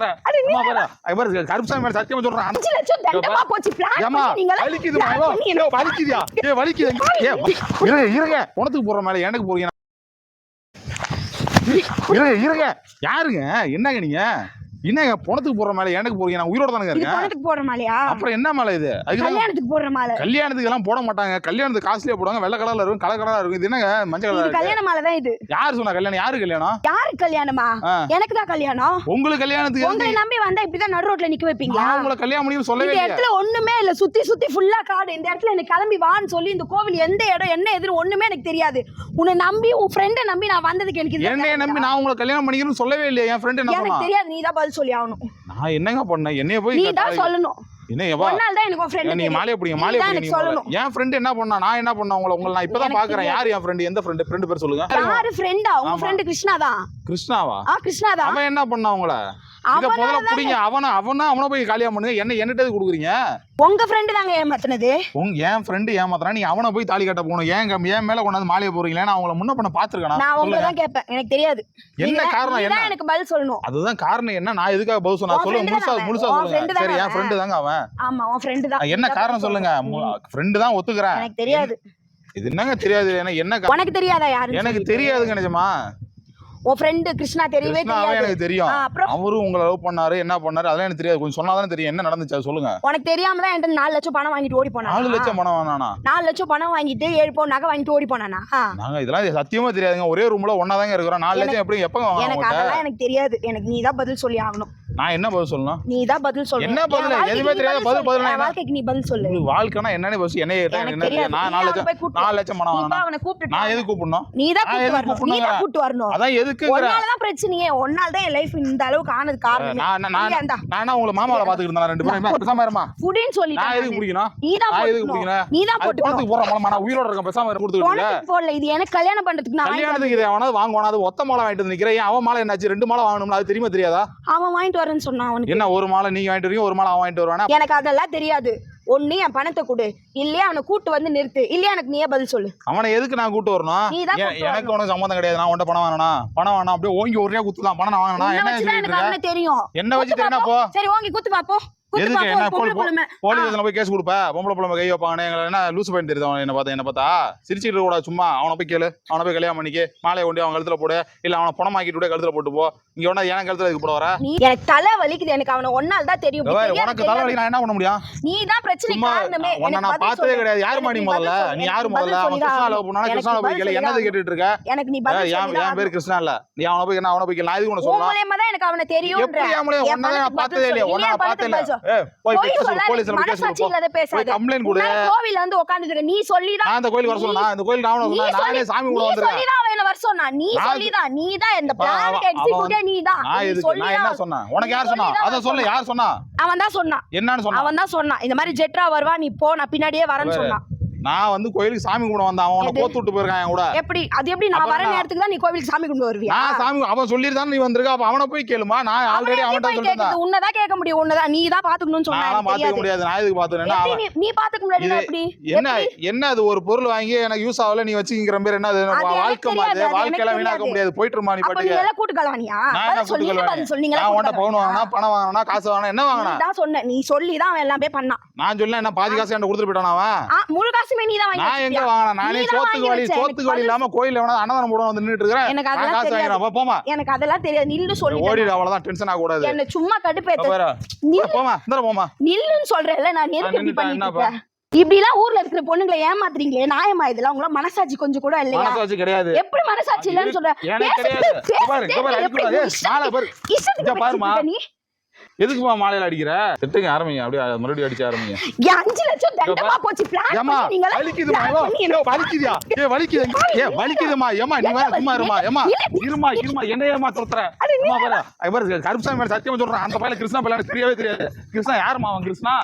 நீ அம்மா பாரு. பாரு கருப்புசாமி மேல சத்தியமா சொல்றேன். அந்த- அஞ்சு லட்சம் தண்டமா போச்சு. பிளான் ஏமா பண்ணீங்களா வலிக்குதுமா Plan ஏவோ, பண்ணி ஏ வலிக்குதியா? ஏ வலிக்குது. ஏ இருங்க இருங்க. பணத்துக்கு போற மேல எனக்கு போறீங்க இருங்க இருங்க. யாருங்க? என்னங்க நீங்க? என்னங்க பணத்துக்கு போற மேல? எனக்கு போறீங்க நான் உயிரோட இது இருக்கேன். பணத்துக்கு போடுற மாலையா? அப்புறம் என்ன மேல இது? கல்யாணத்துக்கு போடுற மாலை. கல்யாணத்துக்கு எல்லாம் போட மாட்டாங்க. கல்யாணத்துக்கு காஸ்ட்லியா போடுவாங்க. வெள்ளை கலர்ல இருக்கும் கலர் கலரா இருக்கும். இது என்னங்க? மஞ்சள் கலர் கல்யாண மாலை தான் இது. யார் சொன்னா கல்யாணம்? யாரு கல்யாணம்? யாரு கல்யாணமா. எனக்கு தான் கல்யாணம். உங்களுக்கு கல்யாணத்துக்கு உங்களை? நம்பி வந்தா இப்படிதான் நடு ரோட்ல நிக்க வைப்பீங்களா நான் உங்களை கல்யாணம் பண்ணி சொல்லவே இந்த இடத்துல ஒண்ணுமே இல்ல. சுத்தி சுத்தி ஃபுல்லா காடு. இந்த இடத்துல எனக்கு கிளம்பி வான்னு சொல்லி இந்த கோவில் எந்த இடம் என்ன எதுன்னு ஒண்ணுமே எனக்கு தெரியாது. உன்னை நம்பி உன் ஃப்ரெண்டை நம்பி நான் வந்ததுக்கு எனக்கு என்னைய நம்பி நான் உங்களை கல்யாணம் பண்ணிக்கிறேன்னு சொல்லவே இல்லையே. என் ஃப்ரெண்ட் என்ன எனக்கு தெரியாது. நீ தான் பதில் சொல்லி ஆகணும். நான் என்னங்க பண்ணேன்? என்னைய போய் நீ தான் சொல்லணும். என்ன எவா தான் எனக்கு உன் ஏன் நீங்க மாலையை ஃப்ரெண்ட் பிடிங்க மாலையை பிடிங்க. நீங்க என் ஃப்ரெண்ட் என்ன பண்ணா? நான் என்ன பண்ண உங்களை? உங்களை நான் இப்பதான் பாக்குறேன். யார் என் ஃப்ரெண்ட் எந்த ஃப்ரெண்ட் ஃப்ரெண்ட் பேர் சொல்லுங்க. யாரு ஃப்ரெண்டா உங்க. ஃப்ரெண்டு கிருஷ்ணா தான் கிருஷ்ணாவா? ஆ கிருஷ்ணா தான் அவன் என்ன பண்ணா உங்கள? இத முதல்ல பிடிங்க. அவன அவனா அவன போய் கல்யாணம் பண்ணுங்க. என்ன என்னட்டே கொடுக்குறீங்க? உங்க ஃப்ரெண்டு தாங்க ஏமாத்துனது. உங்க என் ஃப்ரெண்டு ஏமாத்துறான் நீ அவனை போய் தாலி கட்ட போகணும். ஏன் என் மேல கொண்டாந்து மாலையை போறீங்களா நான் உங்களை முன்ன பண்ண பாத்துருக்கேன் நான் உங்களை தான் கேட்பேன். எனக்கு தெரியாது. என்ன காரணம் என்ன? எனக்கு பதில் சொல்லணும். அதுதான் காரணம் என்ன? நான் எதுக்காக பதில் சொன்னா சொல்லுங்க. friend முழுசா முழுசா சொல்லுங்க. சரி என் ஃப்ரெண்டு தாங்க அவன். ஆமா உன் ஃப்ரெண்டு தான். என்ன காரணம் சொல்லுங்க. ஃப்ரெண்டு தான் ஒத்துக்கிறேன் எனக்கு தெரியாது. இது என்னங்க தெரியாது? என்ன உனக்கு தெரியாதா யாரு எனக்கு தெரியாதுங்க நிஜமா உன் ஃப்ரெண்டு கிருஷ்ணா தெரியவே தெரியாது. எனக்கு தெரியும். அவரும் உங்களை லவ் பண்ணாரு என்ன பண்ணாரு அதெல்லாம் எனக்கு தெரியாது. கொஞ்சம் சொன்னாதானே தெரியும். என்ன நடந்துச்சு? அது சொல்லுங்க. உனக்கு தெரியாம தான் என்கிட்ட நாலு லட்சம் பணம் வாங்கிட்டு ஓடி போனா நாலு லட்சம் பணம் வேணானா நாலு லட்சம் பணம் வாங்கிட்டு ஏழு பவுன் நகை வாங்கிட்டு ஓடி போனானா. நாங்க இதெல்லாம் சத்தியமா தெரியாதுங்க. ஒரே ரூம்ல ஒன்னா தாங்க இருக்கிறோம். நாலு லட்சம் எப்படி எப்ப? அதெல்லாம் எனக்கு தெரியாது. எனக்கு நீ தான் பதில் சொல்லி ஆகணும். நான் என்ன பதில் சொல்லணும்? நீ தான் பதில் சொல்லணும். என்ன பதில்? எதுவுமே தெரியாத பதில் என்ன? வாழ்க்கைக்கு நீ பதில் சொல்லு. வாழ்க்கைனா என்னன்னு பஸ் என்ன கேட்டா என்ன. நான் நீ நாலு அவனை லட்சம் போய் கூப்பிட்டு நாலு லட்சம் பணம் அவனை கூப்பிட்டு நான் எது கூப்பிடணும்? நீ தான் கூப்பிட்டு எதுக்கு வரணும். நீ தான்? கூப்பிட்டு வரணும். அதான் எதுக்குங்கிற? ஒன்னாலதான் பிரச்சனையே. ஒன்னால தான் என் லைஃப் இந்த அளவுக்கு ஆனது காரணமே. நான் நான். நான் உங்களை மாமாவை பாத்துக்கிட்டு இருந்தேன் ரெண்டு பேரும்? பேசாம இருமா? புடின்னு சொல்லி நான் எதுக்கு பிடிக்கணும் நீ தான் நான் எதுக்கு பிடிக்கிறேன் நீ தான் போட்டுக்கணும். பணத்துக்கு போற மூலமா நான் உயிரோட இருக்கேன். பேசாம கொடுத்துக்கிட்டு உனக்கு போடல. இது எனக்கு கல்யாணம் பண்றதுக்கு நான் கல்யாணத்துக்கு இதை அவனாவது வாங்குவானா? அது ஒத்த மாலை வாங்கிட்டு நிக்கிறேன். அவன் மாலை என்னாச்சு? ரெண்டு மாலை வாங்கணும்ல. அது தெரியுமா தெரியாதா. அவன் வாங்கிட்டு வரேன்னு சொன்னான் அவனுக்கு. என்ன ஒரு மாலை நீங்க வாங்கிட்டு வரீங்க ஒரு மாலை அவன் வாங்கிட்டு வருவானா? எனக்கு அதெல்லாம் தெரியாது. ஒண்ணு என் பணத்தை கொடு. இல்லையா அவனை கூட்டு வந்து நிறுத்து. இல்லையா எனக்கு நீயே பதில் சொல்லு. அவனை எதுக்கு நான் கூட்டு வரணும்? நீ தான் ஏன் கூட்டு எனக்கு உனக்கு சம்மந்தம் கிடையாது. நான் உன்ட்ட பணம் வாங்கினா பணம் வேணாம் அப்படியே ஓங்கி ஒரே குத்துலாம் பணம் நான் வாங்கினா என்ன எனக்கு அவனை தெரியும். என்ன வச்சு தெரியுமா பாப்போம். போ? சரி ஓங்கி குத்து பாப்போ குத்து எதுக்கு என்ன போலீஸ் போய் கேஸ் கொடுப்ப? பொம்பளை பிள்ளை கை வைப்பாங்க எங்களை என்ன லூசு பண்ணி தெரியுது அவன் என்ன பார்த்தா என்ன பார்த்தா? சிரிச்சுட்டு கூடாது சும்மா. அவனை போய் கேளு. அவனை போய் கல்யாணம் பண்ணிக்க. மாலையை கொண்டு அவன் கழுத்துல போடு. இல்ல அவனை பணமாக்கிட்டு கூட கழுத்துல போட்டு போ. இங்க ஒண்ணா என் கழுத்துல இதுக்கு போட வர? எனக்கு தலை வலிக்குது. எனக்கு அவனை ஒன்னால் தான் தெரியும். உனக்கு. தலைவலி நான் என்ன பண்ண முடியும்? நீ தான் பிரச்சனை காரணமே. உன்னை நான் பார்த்ததே. கிடையாது. யாரு நீ முதல்ல. நீ யாரு முதல்ல? அவன் கிருஷ்ணா. லவ் பண்ணா கிருஷ்ணா பதில் கேளு. என்னது கேட்டுட்டு இருக்க? எனக்கு நீ பதில் என் பேர். கிருஷ்ணா இல்ல நீ அவனை போய் நான் அவனை போய். நான் எதுக்கு உன்னை உன் சொல்லலாம் மூலியமா தான் எனக்கு அவனை தெரியும்ன்ற. எப்படி அவன் பணத்துக்கு பார்த்ததே இல்லையா. ஒன்னா என் பார்த்தே பணத்துக்கு இல்ல போய் போலீஸ்ல கேஸ் இல்லாத பேசாத. கொடு. கோவில்ல வந்து உட்கார்ந்துட்டு நான் கோயிலுக்கு வர சொல்ல கோயில் நான் நான் சொல்லி- சாமி கூட வந்திருக்கேன் சொல்லிதான் அவன் என்னை வர சொன்னா. நீ நான் சொல்லிதான். நீதான் இந்த நீதான். நான் நீ எதுக்கு நான் என்ன சொன்னேன்? உனக்கு யார் நீ சொன்னா? சொல்லிதான் அத அவன் சொல்லு யார் சொன்னா? அவன் தான் சொன்னான். என்னன்னு சொன்னா அவன் தான் சொன்னான். இந்த மாதிரி ஜெட்ரா வருவா நீ போ நான் பின்னாடியே வரேன்னு சொன்னான். நான் வந்து கோயிலுக்கு சாமி கூட வந்தேன். அவன் உன்னை? கோத்து விட்டு போயிருக்கான் என் கூட. எப்படி? அது எப்படி நான் வர நான்- நேரத்துக்கு தான் நீ கோவிலுக்கு சாமி கொண்டு வருவியா? நான் சாமி அவன் சொல்லிருந்தானே நீ வந்திருக்க. அப்ப அவனை போய் கேளுமா. நான் ஆல்ரெடி அவன்கிட்ட சொல்லிருந்தேன்? உன்னைதான் கேட்க முடியும். உன்னதான் நீ தான் பாத்துக்கணும்னு சொன்னா. நான் பாத்துக்க. முடியாது. நான் எதுக்கு அவன் நீ- பாத்துக்க முடியாதுன்னா இது எப்படி? என்ன? என்ன அது? ஒரு பொருள் வாங்கி எனக்கு யூஸ் ஆகல. நீ வச்சுக்கிற பேர் என்ன அது? வாழ்க்கை மாதிரி வாழ்க்கையில வீணாக்க. முடியாது. போயிட்டு இருமா நீ பாட்டுக்கு. எல்லாம் கூட்டு கலவானியா நான் என்ன பதில் நீங்க நான் எல்லாம் உன்ட்ட கூட்டு பவுன் வாங்கினா? பணம் வாங்கினா காசு வாங்கினா என்ன வாங்கினா? நீ தான் சொன்ன. நீ சொல்லி தான் அவன் எல்லாமே பண்ணான். நான் சொல்ல என்ன பாதி காசு என்கிட்ட கொடுத்துட்டு போயிட்டான் அவன்? முழு காசுமே நீ தான் வாங்கி நான் எங்க? வாங்கினேன்? நானே சோத்துக்கு வழி சோத்துக்கு வழி இல்லாம கோயில்ல எவனா அன்னதானம் போட வந்து நின்னுட்டு இருக்கிறேன் எனக்கு அதெல்லாம் காசு. வாங்கிறேன் போமா எனக்கு அதெல்லாம் தெரியாது. நில்லு சொல்லி ஓடிடு அவ்வளவுதான். டென்ஷன் ஆக கூடாது என்ன சும்மா கடுப்பேத்த. நில்லு போமா இந்த போமா நில்லுன்னு சொல்றேன்ல நான் எதுக்கு இப்படி பண்ணிட்டு? இருக்கேன். இப்படி எல்லாம் ஊர்ல இருக்கிற பொண்ணுங்களை ஏமாத்துறீங்களே நியாயமா இதெல்லாம்? உங்கள மனசாட்சி கொஞ்சம் கூட இல்லையா? மனசு வச்சு கிடையாது. எப்படி மனசாட்சி இல்லைன்னு சொல்ற? பாரு. எதுக்குமா மாலையில அடிக்கிற? திட்டுங்க ஆரம்பிங்க. அப்படியே மறுபடியும் அடிச்சு ஆரம்பிங்க. அஞ்சு லட்சம் தண்டமா போச்சு ஏமா வலிக்குதுமா ஏ வலிக்குதியா? ஏ வலிக்குது. ஏ வலிக்குதுமா ஏமா நீ வேற சும்மா இருமா ஏமா இருமா இருமா என்ன ஏமா துரத்துற? அம்மா பாரு அங்க பாரு கருப்புசாமி மேல சத்தியமா சொல்றேன். அந்த பையல கிருஷ்ணா பையல தெரியவே தெரியாது. கிருஷ்ணா யாருமா அவன்? கிருஷ்ணா?